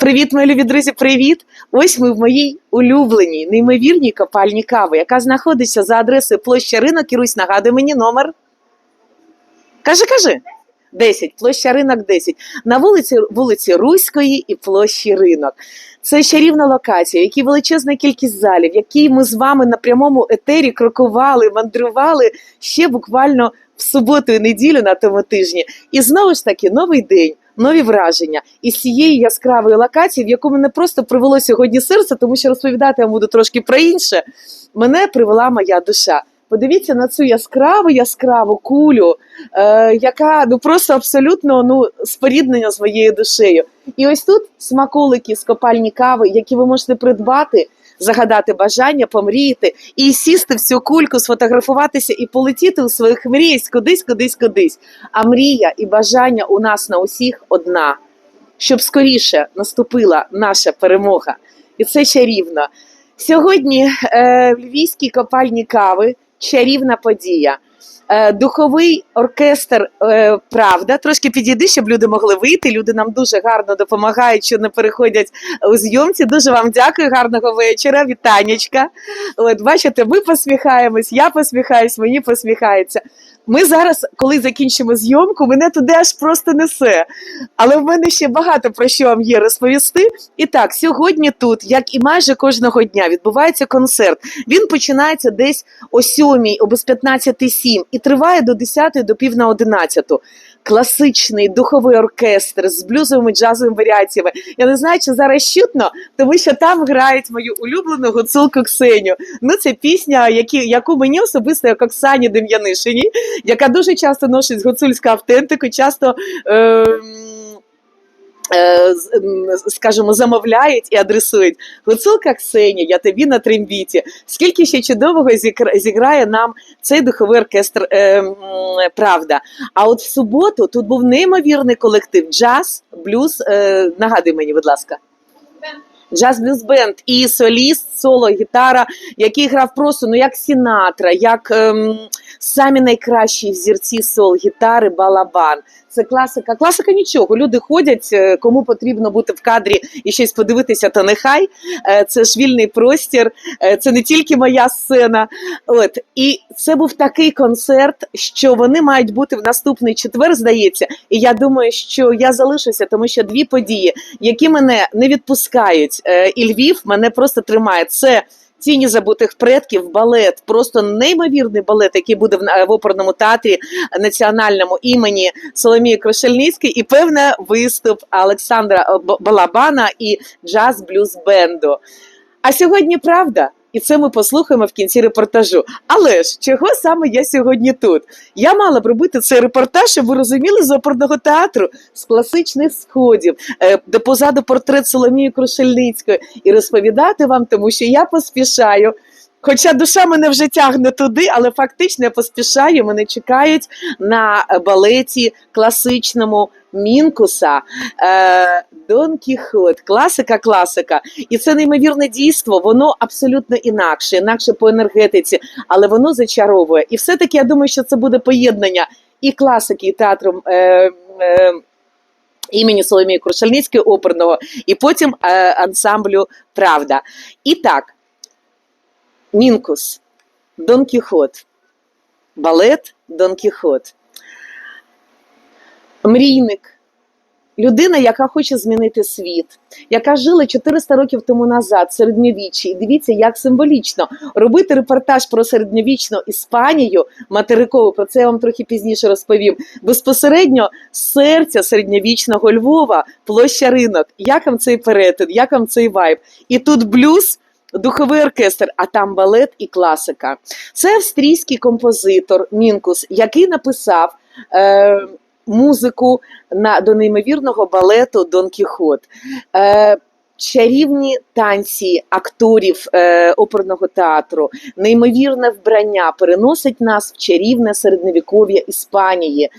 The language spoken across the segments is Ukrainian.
Привіт, мої любі друзі, привіт! Ось ми в моїй улюбленій, неймовірній копальні кави, яка знаходиться за адресою площа ринок. Ірусь, нагадуй мені номер. Кажи, кажи. 10, площа ринок 10. На вулиці, вулиці Руської і площі ринок. Це чарівна локація, в якій величезна кількість залів, в якій ми з вами на прямому етері крокували, мандрували ще буквально в суботу і неділю на тому тижні. І знову ж таки, новий день. Нові враження із цієї яскравої локації, в яку мене просто привело сьогодні серце, тому що розповідати я буду трошки про інше. Мене привела моя душа. Подивіться на цю яскраву яскраву кулю, е, яка ну просто абсолютно ну споріднення з моєю душею. І ось тут смаколики з копальні кави, які ви можете придбати, загадати бажання, помріяти і сісти в цю кульку, сфотографуватися і полетіти у своїх мріях кудись, кудись, кудись. А мрія і бажання у нас на усіх одна, щоб скоріше наступила наша перемога. І це чарівно. Сьогодні е, в львівській копальні кави чарівна подія. Е, Духовий оркестр е, Правда. Трошки підійди, щоб люди могли вийти. Люди нам дуже гарно допомагають, що не переходять у зйомці. Дуже вам дякую, гарного вечора. Вітанечка. От бачите, ми посміхаємось, я посміхаюсь, мені посміхається. Ми зараз, коли закінчимо зйомку, мене туди аж просто несе. Але в мене ще багато про що вам є розповісти. І так, сьогодні тут, як і майже кожного дня, відбувається концерт. Він починається десь о 7, о без 15.07 і триває до 10, до пів на 11. Класичний духовий оркестр з блюзовими джазовими варіаціями. Я не знаю, чи зараз чутно, тому що там грають мою улюблену гуцулку Ксеню. Ну, це пісня, які, яку мені особисто як Оксані Дем'янишині, яка дуже часто носить гуцульську автентику, часто. Е, скажімо, замовляють і адресують. Гуцулка Ксенія, я тобі на трембіті. Скільки ще чудового зігра- зіграє нам цей духовий оркестр е, Правда. А от в суботу тут був неймовірний колектив джаз, блюз. Е, нагадуй мені, будь ласка. Джаз блюз бенд і соліст, соло, гітара, який грав просто ну як Сінатра, як ем, самі найкращі взірці сол гітари, балабан. Це класика. Класика нічого. Люди ходять, е, кому потрібно бути в кадрі і щось подивитися, то нехай. Е, Це ж вільний простір, е, це не тільки моя сцена. От і це був такий концерт, що вони мають бути в наступний четвер, здається. І я думаю, що я залишуся, тому що дві події, які мене не відпускають, і Львів мене просто тримає. Це Тіні забутих предків, балет, просто неймовірний балет, який буде в, в оперному театрі національному імені Соломії Крушельницької, і певне виступ Олександра е, Балабана і джаз блюз бенду. А сьогодні правда. І це ми послухаємо в кінці репортажу. Але ж чого саме я сьогодні тут? Я мала б робити цей репортаж, щоб ви розуміли з оперного театру з класичних сходів, е, де позаду портрет Соломії Крушельницької, і розповідати вам, тому що я поспішаю. Хоча душа мене вже тягне туди, але фактично я поспішаю. Мене чекають на балеті класичному Мінкуса е, Дон Кіхот, класика, класика. І це неймовірне дійство, воно абсолютно інакше, інакше по енергетиці, але воно зачаровує. І все-таки я думаю, що це буде поєднання і класики, і театру. Е, е, Імені Соломії Крушельницької оперного, і потім е, ансамблю Правда. І так, Мінкус, Дон Кіхот, балет Дон Кіхот. Мрійник, людина, яка хоче змінити світ, яка жила 400 років тому назад, середньовіччі. І дивіться, як символічно робити репортаж про середньовічну Іспанію материкову. Про це я вам трохи пізніше розповім. Безпосередньо серця середньовічного Львова, площа ринок. Як вам цей перетин, як вам цей вайб? І тут блюз. Духовий оркестр, а там балет і класика. Це австрійський композитор Мінкус, який написав е, музику на, до неймовірного балету Дон Кіхот. Е, Чарівні танці акторів е, оперного театру, неймовірне вбрання переносить нас в чарівне середньовіков'я Іспанії.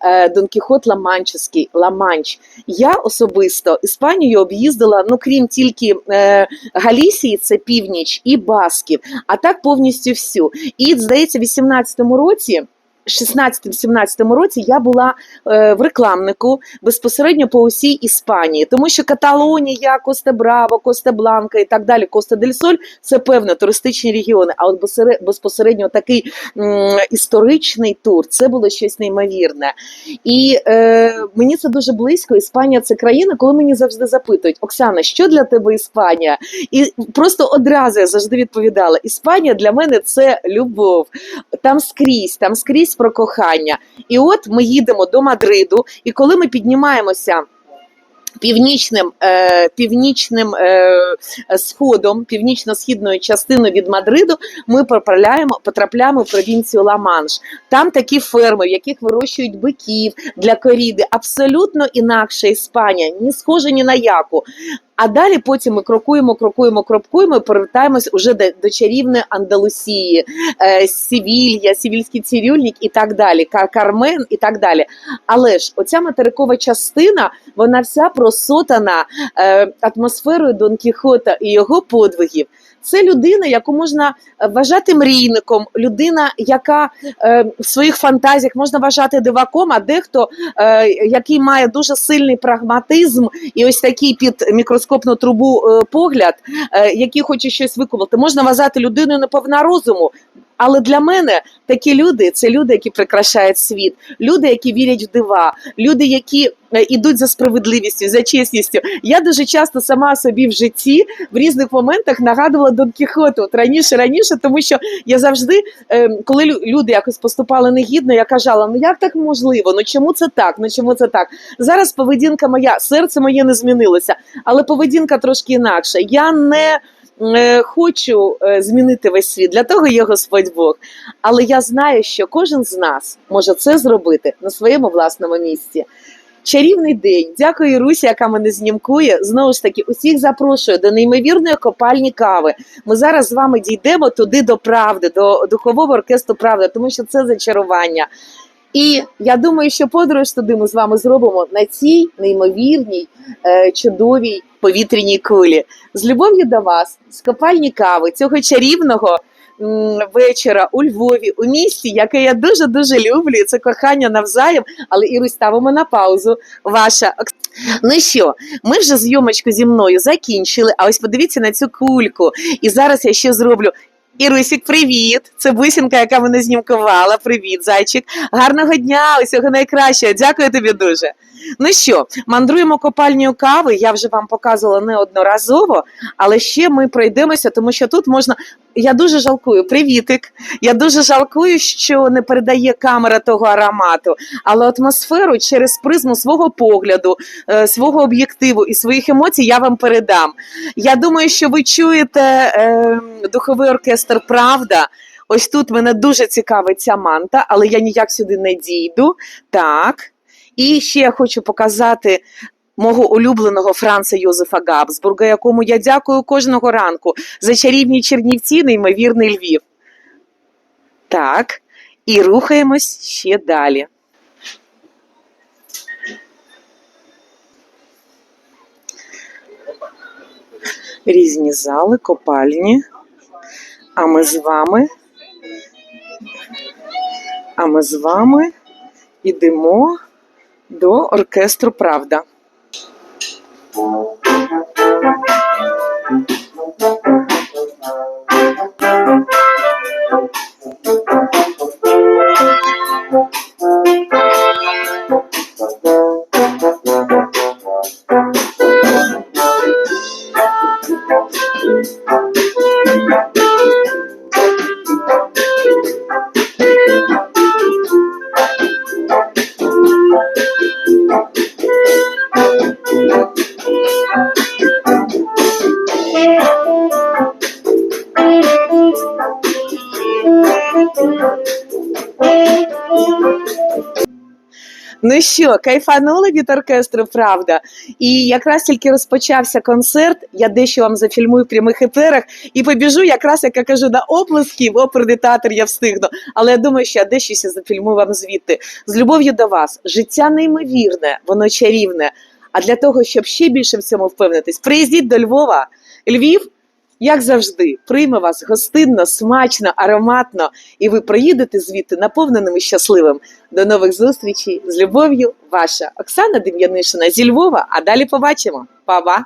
Е, Дон Кіхот Ламанческий, Ла-Манч. Я особисто Іспанію об'їздила, ну крім тільки е, Галісії, це північ, і Басків, а так повністю всю. І здається, в 18-му році. 16-17 році я була е, в рекламнику безпосередньо по усій Іспанії, тому що Каталонія, Коста Браво, Коста Бланка і так далі, Коста дель Соль це певно туристичні регіони. А от безпосередньо такий історичний тур це було щось неймовірне. І е, мені це дуже близько. Іспанія це країна, коли мені завжди запитують: Оксана, що для тебе Іспанія? І просто одразу я завжди відповідала: Іспанія для мене це любов. Там скрізь, там скрізь про кохання. І от ми їдемо до Мадриду, і коли ми піднімаємося. Північним, е, північним е, сходом, північно-східною частиною від Мадриду, ми потрапляємо, потрапляємо в провінцію Ла-Манш. Там такі ферми, в яких вирощують биків для коріди. Абсолютно інакша Іспанія, ні схожа ні на яку. А далі потім ми крокуємо, крокуємо, крокуємо і повертаємось уже до, до чарівної Андалусії, е, Сівілья, Сівільський цирюльник і так далі, Кар- Кармен і так далі. Але ж оця материкова частина, вона вся просотана е, атмосферою Дон Кіхота і його подвигів. Це людина, яку можна е, вважати мрійником, людина, яка е, в своїх фантазіях можна вважати диваком, а дехто, е, який має дуже сильний прагматизм і ось такий під мікроскопну трубу е, погляд, е, який хоче щось виконати, можна вважати людиною неповна розуму. Але для мене такі люди це люди, які прикрашають світ, люди, які вірять в дива, люди, які е, ідуть за справедливістю, за чесністю. Я дуже часто сама собі в житті в різних моментах нагадувала Дон Кіхоту от раніше, раніше, тому що я завжди, е, коли люди якось поступали негідно, я казала: ну як так можливо? Ну чому це так? Ну чому це так? Зараз поведінка моя, серце моє не змінилося, але поведінка трошки інакша. Я не е, хочу е, змінити весь світ. Для того є Господь Бог. Але я знаю, що кожен з нас може це зробити на своєму власному місці. Чарівний день. Дякую Русі, яка мене знімкує. Знову ж таки, усіх запрошую до неймовірної копальні кави. Ми зараз з вами дійдемо туди до правди, до духового оркестру правди, тому що це зачарування. І я думаю, що подорож туди ми з вами зробимо на цій неймовірній, е, чудовій повітряній кулі. З любов'ю до вас, з копальні кави, цього чарівного вечора у Львові, у місті, яке я дуже дуже люблю. Це кохання навзаєм. Але і ставимо на паузу. Ваша ну що, ми вже зйомочку зі мною закінчили. А ось подивіться на цю кульку. І зараз я ще зроблю. Ірусік, привіт! Це бусінка, яка мене знімкувала. Привіт, зайчик. Гарного дня, усього найкращого. Дякую тобі дуже. Ну що, мандруємо копальню кави. Я вже вам показувала неодноразово, але ще ми пройдемося, тому що тут можна. Я дуже жалкую, привітик. Я дуже жалкую, що не передає камера того аромату, але атмосферу через призму свого погляду, е, свого об'єктиву і своїх емоцій я вам передам. Я думаю, що ви чуєте е, духовий оркестр Правда. Ось тут мене дуже цікавить ця манта, але я ніяк сюди не дійду. Так. І ще я хочу показати мого улюбленого Франца Йозефа Габсбурга, якому я дякую кожного ранку за чарівні Чернівці, неймовірний Львів. Так. І рухаємось ще далі. Різні зали, копальні. А ми з вами. А ми з вами йдемо до оркестру Правда. Ну що, кайфанули від оркестру, правда? І якраз тільки розпочався концерт. Я дещо вам зафільмую в прямих етерах і побіжу, якраз як я кажу, на оплески в оперний театр я встигну. Але я думаю, що я дещо зафільмую вам звідти. З любов'ю до вас. Життя неймовірне, воно чарівне. А для того, щоб ще більше в цьому впевнитись, приїздіть до Львова. Львів як завжди, прийме вас гостинно, смачно, ароматно, і ви приїдете звідти наповненим і щасливим. До нових зустрічей з любов'ю, ваша Оксана Дем'янишина зі Львова. А далі побачимо. Па-ба!